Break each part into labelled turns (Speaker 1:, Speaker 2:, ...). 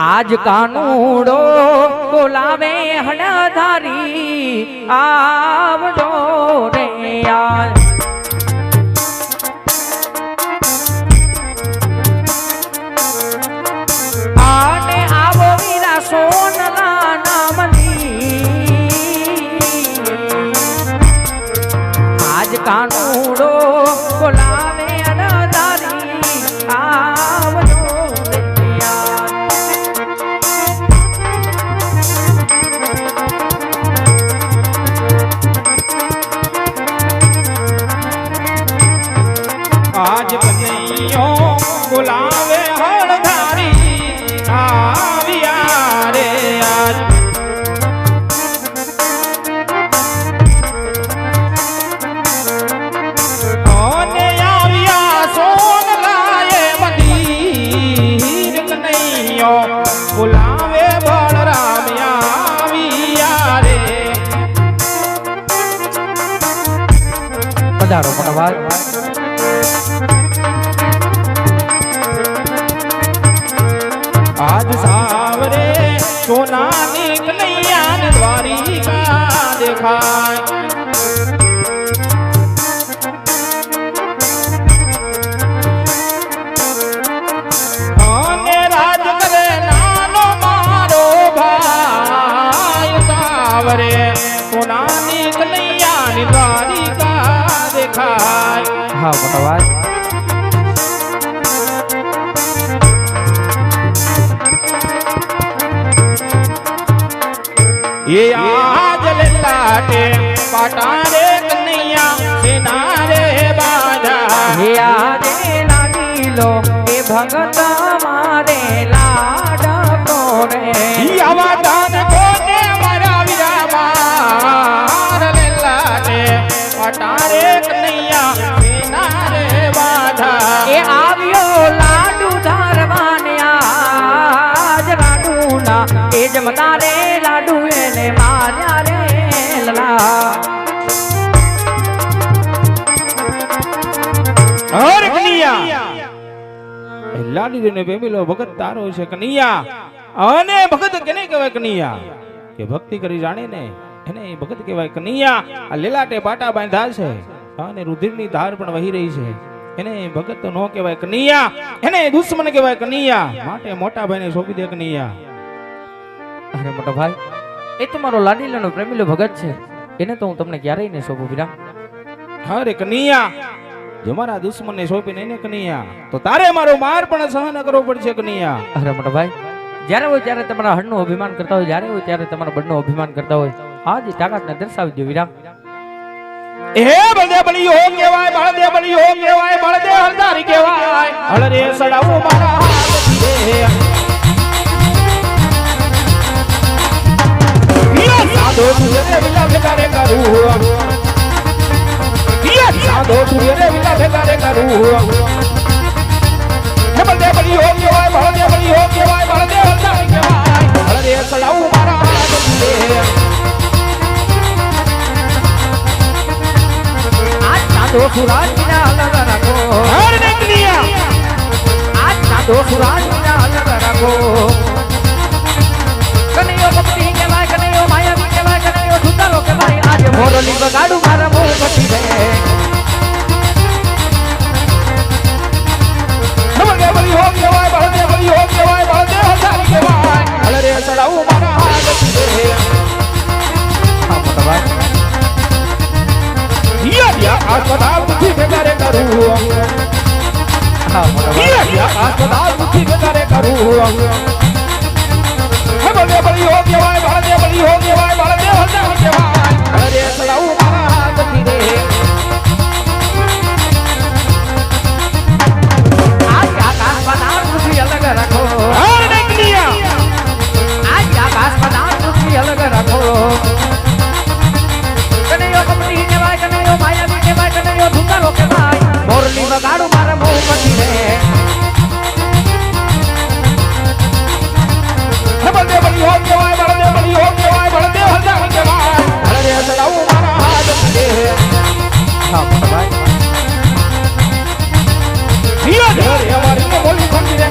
Speaker 1: આજ કાનુડો બોલાવે હણધારી આવડો રે યાર. કાનુડો બોલાવે પધારો પણ
Speaker 2: આજ સાવરે સોનાની કનૈયા દ્વારિકા દેખાય એ આજ લાટે પાટા રે કનૈયા સેના રે બાજા
Speaker 1: હે આજે લાડીલો એ ભગત મારે લાડકો રે
Speaker 2: ઈ આવા દાન કોને મારા વીરા માર લે લાટે પાટા રે કનૈયા સેના રે બાજા
Speaker 1: એ આવ્યો લાડી
Speaker 2: ને બેબીલો ભગત તારો છે કનૈયા. અને ભગત કેને કહેવાય કનૈયા? કે ભક્તિ કરી જાણે ને એને ભગત કહેવાય કનૈયા. આ લીલાટે પાટા બાંધા છે અને રુધિરની ધાર પણ વહી રહી છે. એને ભગત નો કહેવાય કનૈયા. એને દુશ્મન કહેવાય કનૈયા. માટે મોટા ભાઈને સોંપી દે કનૈયા.
Speaker 1: અરે મોટો ભાઈ, એ તમારો મારો લાડીલાનો પ્રેમીલો ભગત છે. એને તો હું તમને ક્યારેય નહીં સોંપું વિરામ
Speaker 2: અરે કનૈયા જો મારા દુશ્મનને સોંપીને એને કનૈયા તો તારે મારો માર પણ સહન કરવો પડશે કનૈયા.
Speaker 1: અરે મોટો ભાઈ જ્યારે હોય ત્યારે તમારા હળનું અભિમાન કરતા હોય જ્યારે હોય ત્યારે તમારા બળનું અભિમાન કરતા હોય. આજ તાકાતને દર્શાવી દો વિરામ.
Speaker 2: હે બળદે બળીઓ કહેવાય બળદે બળીઓ કહેવાય બળદે હરદારી કહેવાય. હળરે સડાવું મારા હાથથી રે સાધો તુરે વિલા ભેગારે કરું સાધો તુરે વિલા ભેગારે કરું હે બળદે બળીઓ કહેવાય બળદે બળીઓ કહેવાય બળદે હરદારી કહેવાય. હળરે સડાવું મારા રે
Speaker 1: આજ સાધો સુરાજ વિના અલગ રાખો.
Speaker 2: હર ને કનૈયા
Speaker 1: આજ સાધો સુરાજ વિના અલગ રાખો. કનૈયો ભક્તિ કહેવાય કનૈયો માયાવી કહેવાય કનૈયો સુતારો કહેવાય. આજે મોરલી બગાડું મારા મોં પછી રે
Speaker 2: બળી હો કહેવાય બળદે બળી હો કહેવાય બળદે હજારી કહેવાય હળરે સડાવું મારા હાથથી રે
Speaker 1: હા મોટા
Speaker 2: હિયા હિયા આસ્પતાલ મુઠી ભેગારે કરું
Speaker 1: હા મોટા
Speaker 2: હિયા હિયા આસ્પતાલ મુઠી ભેગારે કરું હા
Speaker 1: મોટા ભાઈ
Speaker 2: હિયા ઢરે અમારી બોલી ખંડી રે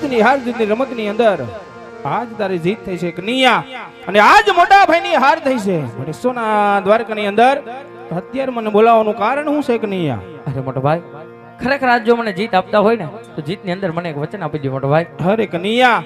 Speaker 2: યાદની હાર જીતની રમતની અંદર આજ તારી જીત થઈ છે કનૈયા અને આજ મોટા ભાઈની હાર થઈ છે. મને સોના દ્વારકાની અંદર અત્યારે મને બોલાવવાનું કારણ શું છે કનૈયા
Speaker 1: અરે મોટો ભાઈ ખરેખર આજ જો મને જીત આપતા હોય ને તો જીતની અંદર મને એક વચન આપી દે મોટો ભાઈ
Speaker 2: અરે કનૈયા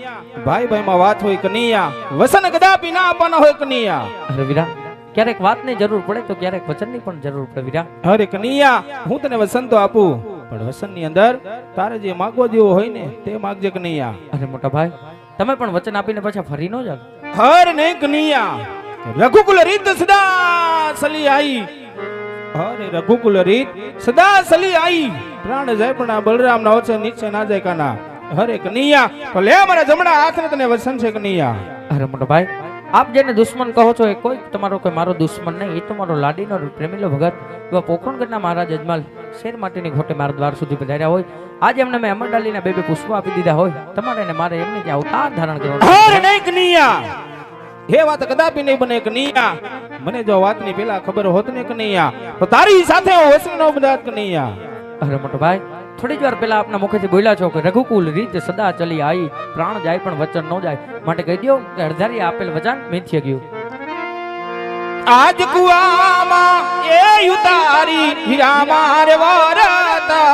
Speaker 2: ભાઈ ભાઈ માં વાત હોય કનૈયા વસન કદાપી ના આપવાના હોય કનૈયા
Speaker 1: અરે વીરા ક્યારેક વાતની જરૂર પડે તો ક્યારેક વચનની પણ જરૂર પડે વીરા.
Speaker 2: અરે કનૈયા હું તને વસન તો આપું. પણ વસનની અંદર તારે જે માગવા જેવો હોય ને તે માગજે કનૈયા
Speaker 1: અરે મોટા ભાઈ તમે પણ વચન આપીને પાછા ફરી નો જાવ
Speaker 2: હર ને કનૈયા રઘુકુલ રીત સદા સલી આઈ. અરે રઘુકુલ રીત સદા સલી આઈ. પ્રાણ જાય પણ આ બલરામ ના વચન નીચે ના જાય કાના. હરે કનૈયા તો લે મારા જમણા હાથને તને વસન છે કનૈયા
Speaker 1: અરે મોટો ભાઈ આપ જેને દુશ્મન કહો છો એ કોઈ તમારો કોઈ મારો દુશ્મન નહીં એ તમારો મારો લાડીનો પ્રેમીલો ભગત એવા પોખરણગઢના મહારાજ અજમાલ. શેર માટેની ઘોટે મારા દ્વાર સુધી પધાર્યા હોય. આજે એમને મેં અમરડાલીના બે બે પુષ્પો આપી દીધા હોય. તમારે ને મારે એમને ત્યાં અવતાર ધારણ કરવાનો
Speaker 2: એ વાત કદાપી નહીં બને કનૈયા મને જો વાતની પેલા ખબર હોત ને કનૈયા તો તારી સાથે હું વસન નો બધાત કનૈયા
Speaker 1: અરે મોટો ભાઈ થોડી વાર પહેલા આપના મુખેથી બોલ્યા છો કે રઘુકુલ રીત સદા ચલી આવી પ્રાણ જાય પણ વચન ન જાય. માટે કહી દો કે અડધારી આપેલ વચન મિથ્ય ગયું.
Speaker 2: આજ કુવામાં એ ઉતારી હીરા મારે વાટા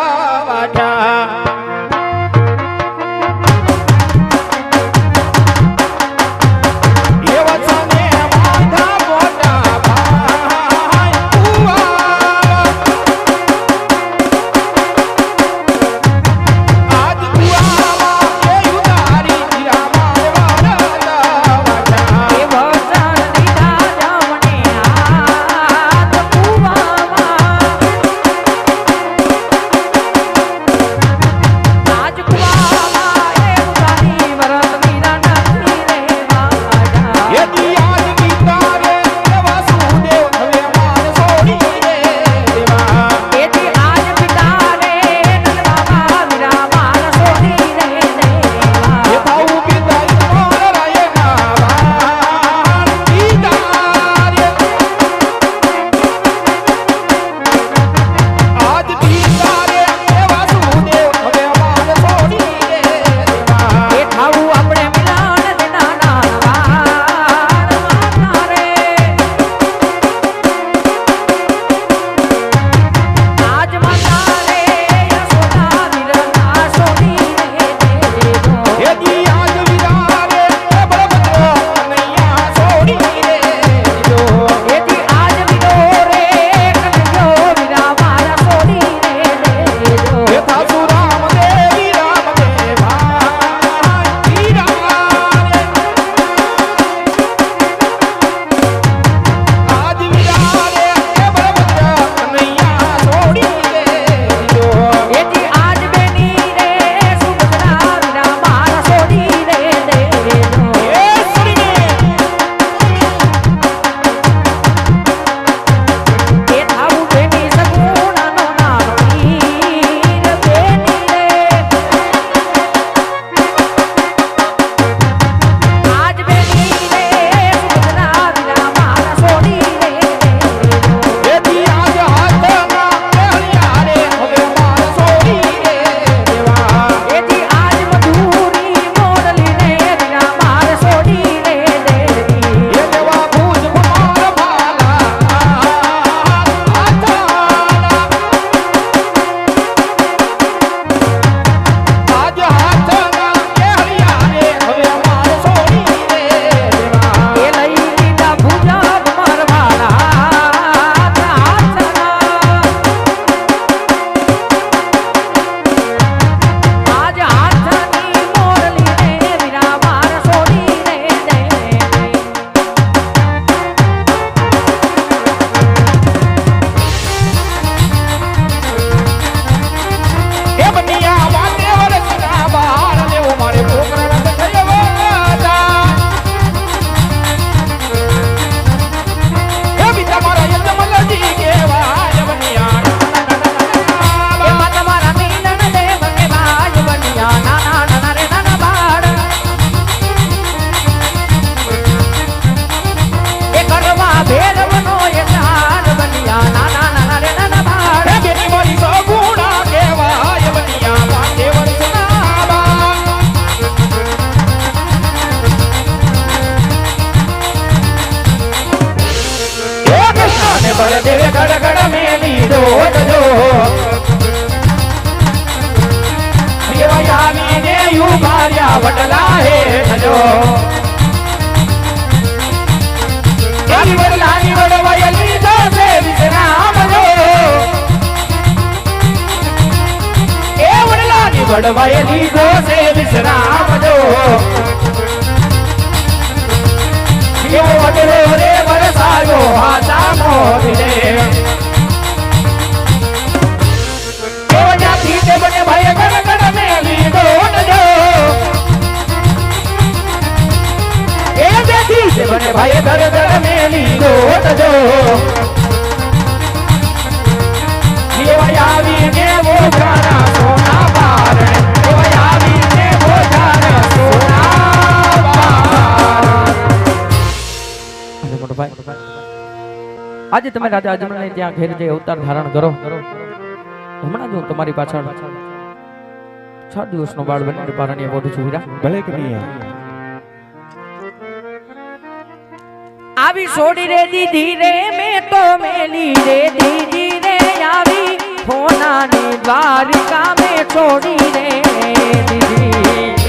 Speaker 2: વડલાની વડવાયલી દોસે વિશ્રામજો એવો વડલો રે વરસાયો હાથા મોરલે એવો જ્યાંથી તે બને ભાઈ ગણગણ મેલી એ દેખી તે બને ભાઈ ગણગણ મેલી દોડજો એવા
Speaker 1: આજે તમે રાજા અજમલને ત્યાં ઘેર જઈ અવતાર ધારણ કરો. હમણાં જ હું તમારી પાછળ છ દિવસનો બાળ બની પારણીએ બોધું છું વીરા
Speaker 3: ભલે કનૈયા
Speaker 1: આવી છોડી રે દીધી રે મેં તો મેલી રે દીધી રે આવી હોનાની દ્વારિકા મેં છોડી રે દીધી.